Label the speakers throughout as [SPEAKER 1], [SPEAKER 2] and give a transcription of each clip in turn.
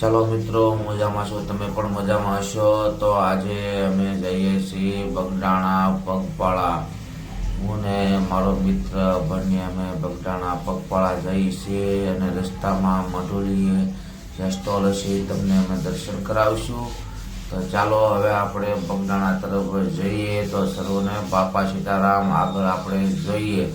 [SPEAKER 1] ચાલો મિત્રો, મજામાં છો. તમે પણ મજામાં હશો? તો આજે અમે જઈએ છીએ બગડાણા પગપાળા. હું ને મારો મિત્ર બંને અમે બગડાણા પગપાળા જઈએ છીએ અને રસ્તામાં મઢોલીએ જ્યાં સ્ટોલ હશે તમને અમે દર્શન કરાવીશું. તો ચાલો હવે આપણે બગડાણા તરફ જઈએ. તો સર્વને બાપા સીતારામ આગળ આપણે જોઈએ.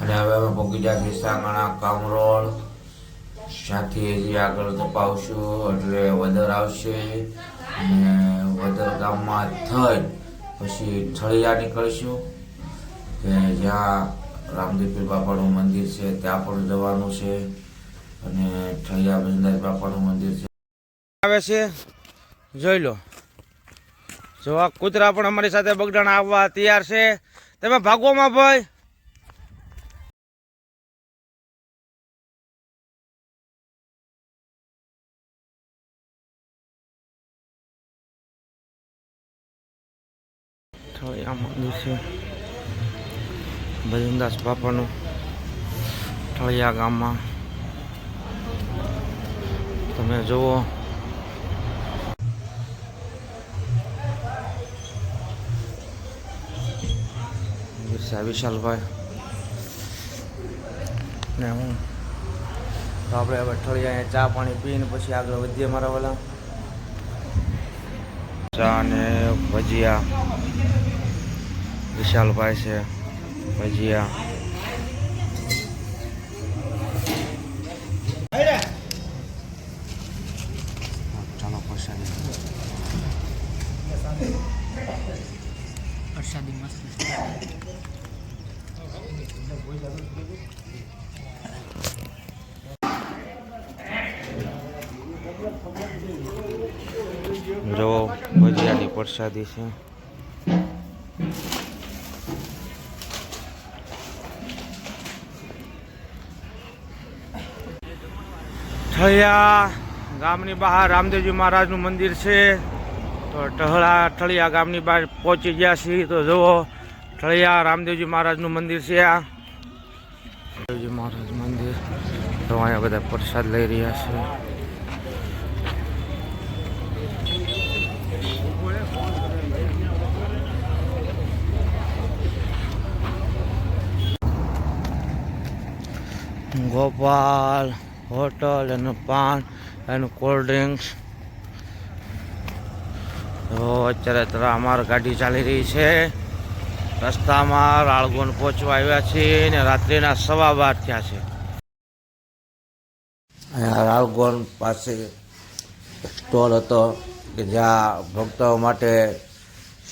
[SPEAKER 1] અને હવે અમે પહોંચી ગયા છીએ સાંગણા કામરોળ ત્યાંથી હજી આગળ તપાવશું, એટલે વદર આવશે. અને વદર ગામમાં થઈ પછી ઠળિયા નીકળીશું. કે જ્યાં રામદેવ પીર બાપાનું મંદિર છે, ત્યાં પણ જવાનું છે. અને ઠળિયા બજનાથ બાપાનું મંદિર છે.
[SPEAKER 2] આવે છે. જોઈ લો. જો આ કૂતરા પણ અમારી સાથે બગડાણા આવવા તૈયાર છે. તમે ભાગોમાં ભાઈ. ઠળિયા ભજનદાસ બાપાનું ઠળિયા ગામમાં. તમે જુઓ. બિરસા વિશાલભાઈ. ને હું. તો આપણે હવે ઠળિયા ચા પાણી પીને પછી આગળ વધીએ મારા વાલા. ચા ને ભજીયા. વિશાલભાઈ છે. ભજીયા ચાલો પ્રસાદી.
[SPEAKER 3] પ્રસાદી
[SPEAKER 2] જો ભજીયાની પ્રસાદી છે. ઠળિયા ગામની બહાર રામદેવજી મહારાજનું મંદિર છે. તો ટહળા ઠળિયા ગામની બહાર પહોંચી ગયા છીએ. તો જુઓ, ઠળિયા રામદેવજી મહારાજનું મંદિર છે આ. રામદેવજી મહારાજ મંદિર. તો અહીંયા બધા પ્રસાદ લઈ રહ્યા છે. ગોપાલ. હોટલ, એનું પાન, એનું કોલ્ડ ડ્રિંક્સ તો અત્યારે તો અમારી ગાડી ચાલી રહી છે. રસ્તામાં રાળગોન પહોંચવા આવ્યા છીએ ને રાત્રિના સવા બાર થયા છે.
[SPEAKER 1] અહીંયા રાળગોન પાસે સ્ટોલ હતો કે જ્યાં ભક્તો માટે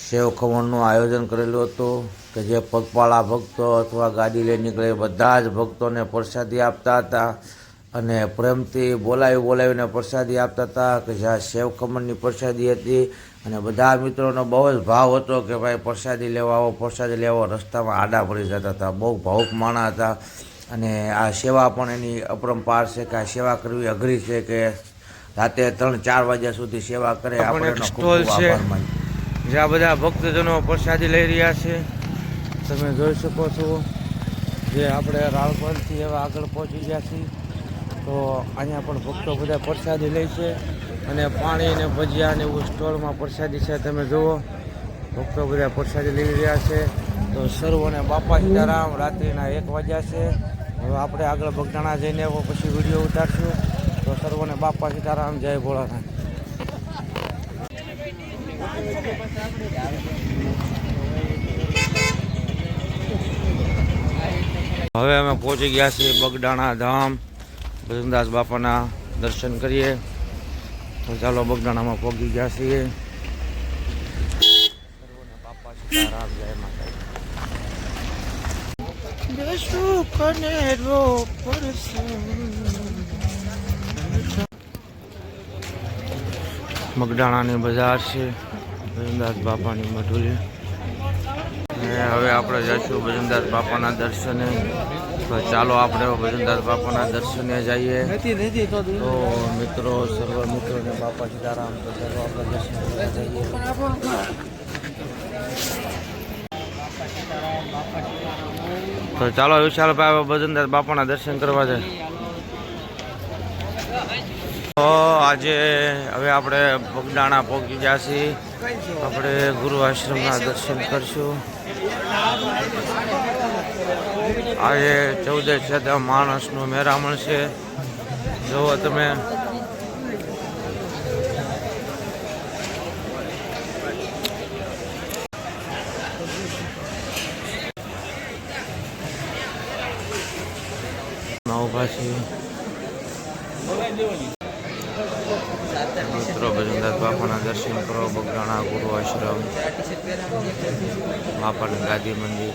[SPEAKER 1] સેવ ખમણનું આયોજન કરેલું હતું કે જે પગપાળા ભક્તો અથવા ગાડી લઈ નીકળે બધા જ ભક્તોને પ્રસાદી આપતા હતા. અને પ્રેમથી બોલાવી બોલાવીને પ્રસાદી આપતા હતા કે જ્યાં સેવ ખમણની પ્રસાદી હતી. અને બધા મિત્રોનો બહુ જ ભાવ હતો કે ભાઈ પ્રસાદી લેવા આવો પ્રસાદી લેવા રસ્તામાં આડા પડી જતા હતા બહુ ભાવુક માણા હતા. અને આ સેવા પણ એની અપરંપાર છે કે આ સેવા કરવી અઘરી છે કે રાતે ત્રણ ચાર વાગ્યા સુધી સેવા કરે. આપણે
[SPEAKER 2] સ્ટોલ છે. જ્યાં બધા ભક્તજનો પ્રસાદી લઈ રહ્યા છે. તમે જોઈ શકો છો. જે આપણે રાળપણથી એવા આગળ પહોંચી ગયા છીએ. તો અહીંયા પણ ભક્તો બધા પ્રસાદી લે છે અને પાણી ને ભજીયા ને એવું સ્ટોલમાં પ્રસાદી છે. તમે જુઓ, ભક્તો બધા પ્રસાદી લઈ રહ્યા છે. તો સર્વોને બાપા સીતારામ, રાત્રિના એક વાગ્યા છે. હવે આપણે આગળ ભગડાણા જઈને પછી વીડિયો ઉતારશું. તો સર્વોને બાપા સીતારામ, જય ભોળાનાથ. હવે અમે પહોંચી ગયા છીએ બગડાણા ધામ. ભજનદાસ બાપાના દર્શન કરીએ. તો ચાલો બગદાણામાં પહોંચી ગયા છીએ. મગડાણાની બજાર છે. ભજનદાસ બાપાની મઢુલી અને હવે આપણે જઈશું ભજનદાસ બાપાના દર્શને. તો ચાલો આપણે ભજનદાસ બાપાના દર્શને જઈએ. તો મિત્રો સર્વ મિત્રોને બાપા સીતારામ તો સર્વ આપણે દર્શન જઈએ. તો ચાલો વિશાલભાઈ ભજનદાસ બાપાના દર્શન કરવા જાય. તો આજે હવે આપણે પગડાણા પહોંચી છીએ. આપણે ગુરુ આશ્રમના દર્શન કરશું. આજે ચૌદે છતાં માણસનું મેરામણ છે. જુઓ તમે. ઊભા છીએ મિત્રો ભજનદાસ બાપાના દર્શન કરો બગદાણા ગુરુ આશ્રમ બાપાનું ગાદી મંદિર.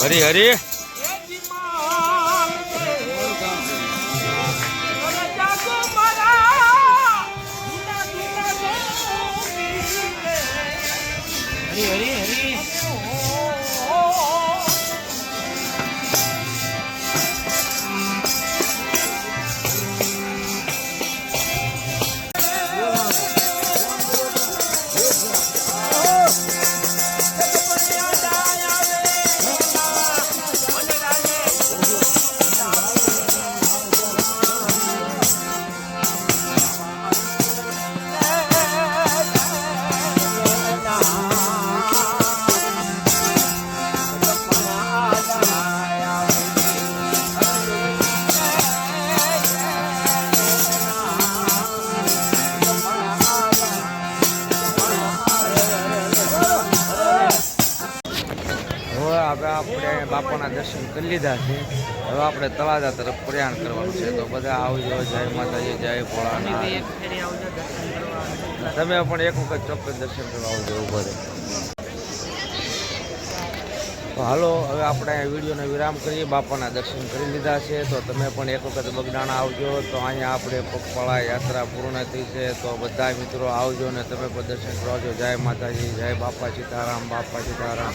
[SPEAKER 2] હરી હરી. હવે હવે આપણે બાપાના દર્શન કરી લીધા છે. હવે આપણે તળાજા તરફ પ્રયાણ કરવાનું છે. તો બધા આવજો, જય માતાજી, જય ભોળાનાથ. તમે પણ એક વખત ચોક્કસ દર્શન કરવા આવજો, ઊભો તો હાલો, હવે આપણે વિડીયોને વિરામ કરીએ. બાપાના દર્શન કરી લીધા છે. તો તમે પણ એક વખત બગડાણા આવજો. તો અહીંયા આપણે પગપાળા યાત્રા પૂર્ણ થઈ છે. તો બધા મિત્રો આવજો ને તમે પણ દર્શન કરાવજો. જય માતાજી, જય બાપા સીતારામ બાપા સીતારામ.